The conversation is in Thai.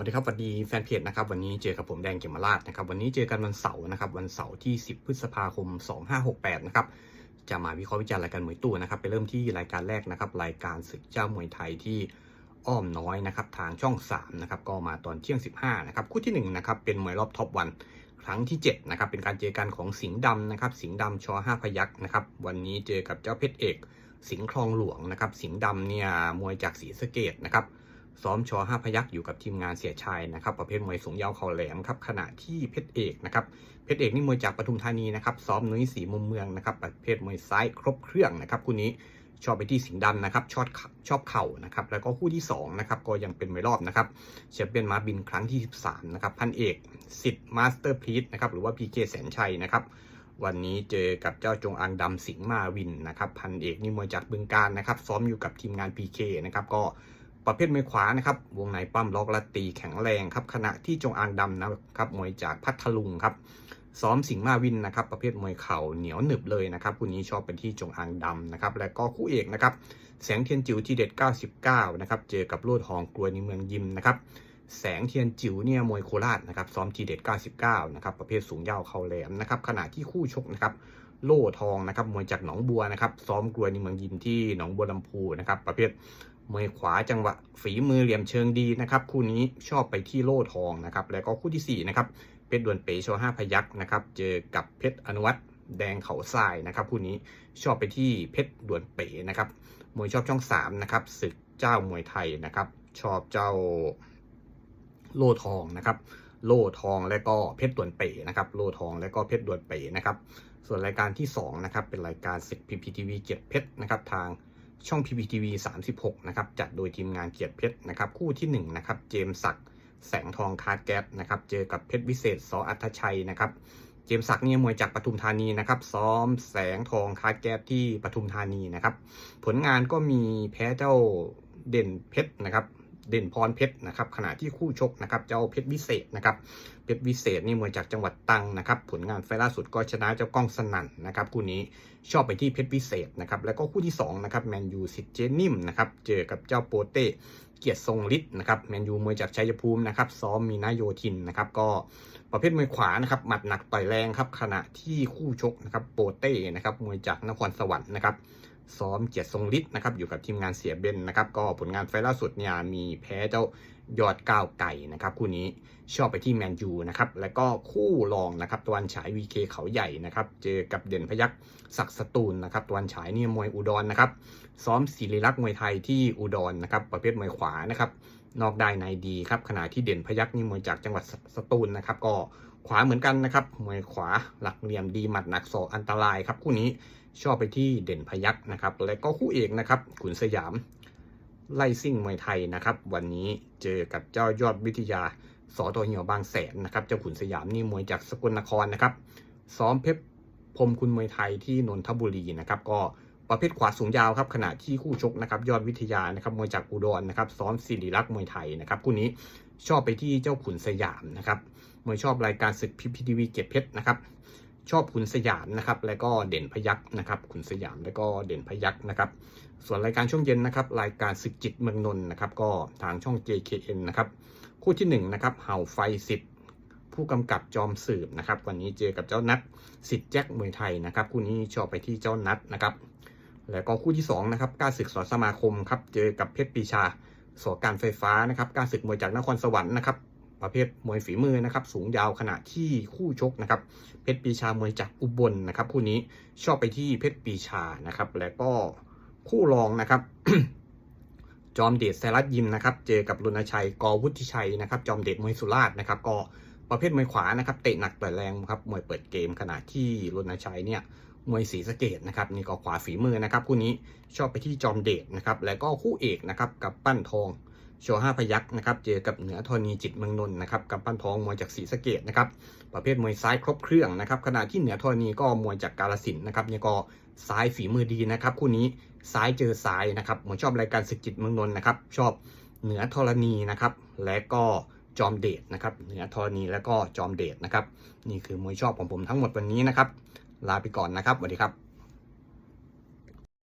วัสดีครับสวัสดีแฟนเพจนะครับวันนี้เจอกับผมแดงเกมมาลาดนะครับวันนี้เจอกันวันเสาร์นะครับวันเสาร์ที่ 10 พฤษภาคม 2568 นะครับจะมาวิเคราะห์วิจารณ์รายการมวยตู้นะครับไปเริ่มที่รายการแรกนะครับรายการศึกเจ้ามวยไทยที่อ้อมน้อยนะครับทางช่อง3นะครับก็มาตอนเที่ยง 15นะครับคู่ที่1นะครับเป็นมวยรอบท็อปวันครั้งที่7นะครับเป็นการเจอกันของสิงห์ดำนะครับสิงห์ดำชอ5พยักนะครับวันนี้เจอกับเจ้าเพชรเอก สิงห์คลองหลวงนะครับสิงห์ดำเนี่ยมวยจากศรีสะเกดนะครับ ซ้อมชอห้าพยักอยู่กับทีมงานเสียชัยนะครับ ประเภทมวยสูงยาวเข่าแหลมครับขณะที่เพชรเอกนะครับเพชรเอกนี่มวยจากปทุมธานีนะครับซ้อมนุ้ยสีมุมเมืองนะครับประเภทมวยซ้ายครบเครื่องนะครับคู่นี้ชอบไปที่สิงห์ดำนะครับชอบชอบเข่านะครับแล้วก็คู่ที่2นะครับก็ยังเป็นมวยรอบนะครับแชมเปี้ยนมาบินครั้งที่ 13นะครับพันเอกสิทธิ์มาสเตอร์พีทนะครับหรือว่าพีเคแสนชัยนะครับวันนี้เจอกับเจ้าจงอางดำสิงห์มาวินนะครับพันเอกนี่มวยจากบึงการนะครับซ้อมอยู่กับทีมงาน PK นะครับก็ ประเภทมวยขวานะครับ วงในปั้มล็อกและตีแข็งแรงครับ ขณะที่จงอางดำนะครับมวยจากพัทลุงครับ ซ้อมสิงห์มาวินนะครับ ประเภทมวยเข่าเหนียวหนึบเลยนะครับคู่นี้ชอบเป็นที่จงอางดำนะครับ และก็คู่เอกนะครับ แสงเทียนจิ๋วที่เด็ด 99 นะครับ เจอกับโลดหองกลวยในเมืองยิมนะครับ แสงเทียนจิ๋วเนี่ยมวยโคราชนะครับ ซ้อมทีเด็ด 99 นะครับ ประเภทสูงยาวเข่าแหลมนะครับ ขณะที่คู่ชกนะครับโล่ทองนะครับมวยจากหนองบัวนะครับซ้อมกลวยในเมืองยิมที่หนองบัวลำพูนะครับ ประเภท มวยขวาจังหวะฝีมือเหลี่ยมเชิงดีนะครับ คู่นี้ชอบไปที่โล่ทองนะครับ แล้วก็คู่ที่4นะครับเพชรดวนเป๋โชห้าพยักนะครับ เจอกับเพชรอนุวัตแดงเขาทรายนะครับคู่นี้ชอบไปที่เพชรดวนเป๋นะครับมวยชอบช่อง3นะครับศึกเจ้ามวยไทยนะครับ ชอบเจ้าโล่ทองนะครับ โล่ทองและก็เพชรดวนเป๋นะครับ โล่ทองและก็เพชรดวนเป๋นะครับ ส่วนรายการที่2นะครับเป็นรายการศึกพีพีทีวีเกียรติเพชรนะครับทาง ช่อง PPTV 36 นะครับ จัดโดยทีมงานเกียรติเพชรนะครับ คู่ที่ 1 นะครับ เจมส์ศักดิ์แสงทองคาร์แก๊สนะครับ เจอกับเพชรวิเศษสออัธชัยนะครับ เจมส์ศักดิ์เนี่ยมวยจากปทุมธานีนะครับ ซ้อมแสงทองคาร์แก๊สที่ปทุมธานีนะครับ ผลงานก็มีแพ้เจ้าเด่นเพชรนะครับ เด่นพรเพชรนะครับขณะที่คู่ชกนะครับเจ้าเพชรวิเศษนะครับเพชรวิเศษนี่มวยจากจังหวัดตรังนะครับผลงานไฟล่าสุดก็ชนะเจ้าก้องสนั่นนะครับคู่นี้ชอบไปที่เพชรวิเศษนะครับแล้วก็คู่ที่2นะครับแมนยูสิทธิ์เจนิมนะครับเจอกับเจ้าโปเต้เกียรติทรงฤทธิ์นะครับแมนยูมวยจากชัยภูมินะครับซ้อมมีนาโยทินนะครับก็ประเภทมวยขวานะครับหมัดหนักต่อยแรงครับขณะที่คู่ชกนะครับโปเต้นะครับมวยจากนครสวรรค์นะครับ ซ้อมเกียรติทรงฤทธิ์นะครับอยู่กับทีมงานเสียเบนนะครับก็ผลงานไฟล์ล่าสุดเนี่ยมีแพ้เจ้ายอดก้าวไก่นะครับคู่นี้ชอบไปที่แมนยูนะครับแล้วก็คู่รองนะครับตะวันฉายวีเคเขาใหญ่นะครับเจอกับเด่นพยักศักสตูลนะครับตะวันฉายเนี่ยมวยอุดรนะครับซ้อมศิริลักษณ์มวยไทยที่อุดรนะครับประเภทมวยขวานะครับนอกได้ในดีครับขณะที่เด่นพยักนี่มวยจากจังหวัดสตูลนะครับก็ขวาเหมือนกันนะครับมวยขวาหลักเหลี่ยมดีหมัดหนักศอกอันตรายครับคู่นี้ ชอบไปที่เด่นพยักนะครับ และก็คู่เอกนะครับขุนสยาม ไล่ซิ่งมวยไทยนะครับ วันนี้เจอกับเจ้ายอดวิทยาสอตัวเหี่ยวบางแสนนะครับ เจ้าขุนสยามนี่มวยจากสกลนครนะครับ ซ้อมเพชรพรมคุณมวยไทยที่นนทบุรีนะครับ ก็ประเภทขวาสูงยาวครับขณะที่คู่ชกนะครับ ยอดวิทยานะครับมวยจากอุดรนะครับ ซ้อมศิริลักษ์มวยไทยนะครับคู่นี้ชอบไปที่เจ้าขุนสยามนะครับมวยชอบรายการศึกพิพิทีวีเก็บเพชรนะครับ ชอบขุนสยามนะครับแล้วก็เด่นพยักนะครับขุนสยามแล้วก็เด่นพยักนะครับส่วนรายการช่วงเย็นนะครับรายการศึกจิตเมืองนนท์นะครับก็ทางช่อง JKN นะครับคู่ที่1นะครับเห่าไฟสิทธิ์ผู้กำกับจอมสืบนะครับวันนี้เจอกับเจ้านัดสิทธิ์แจ็คมวยไทยนะครับคู่นี้ชอบไปที่เจ้านัดนะครับแล้วก็คู่ที่2นะครับกล้าศึกสอนสมาคมครับเจอกับเพชรปีชาสอการไฟฟ้านะครับกล้าศึกมวยจากนครสวรรค์นะครับ ประเภทมวยฝีมือนะครับสูงยาวขณะที่คู่ชกนะครับเพชรปีชามวยจากอุบลนะครับคู่นี้ชอบไปที่เพชรปีชานะครับแล้วก็คู่รองนะครับจอมเดชแซรัตยิมนะครับเจอกับรุณชัยกอวุฒิชัยนะครับจอมเดชมวยสุราษฎร์นะครับก็ประเภทมวยขวานะครับเตะหนักต่อยแรงครับมวยเปิดเกมขณะที่รุณชัยเนี่ยมวยศรีสะเกดนะครับนี่ก็ขวาฝีมือนะครับคู่นี้ชอบไปที่จอมเดชนะครับแล้วก็คู่เอกนะครับกับปั้นทอง โชว์ห้าพยักษ์นะครับ เจอกับเหนือธรณีจิตเมืองนนท์นะครับกับปั้นทองมวยจากศรีสะเกดนะครับ ประเภทมวยซ้ายครบเครื่องนะครับ ขณะที่เหนือธรณีก็มวยจากกาลสินนะครับเนี่ยก็ซ้ายฝีมือดีนะครับ คู่นี้ซ้ายเจอซ้ายนะครับผมชอบรายการศึกจิตเมืองนนท์นะครับ ชอบเหนือธรณีนะครับ และก็จอมเดชนะครับ เหนือธรณีและก็จอมเดชนะครับ นี่คือมวยชอบของผมทั้งหมดวันนี้นะครับ ลาไปก่อนนะครับสวัสดีครับ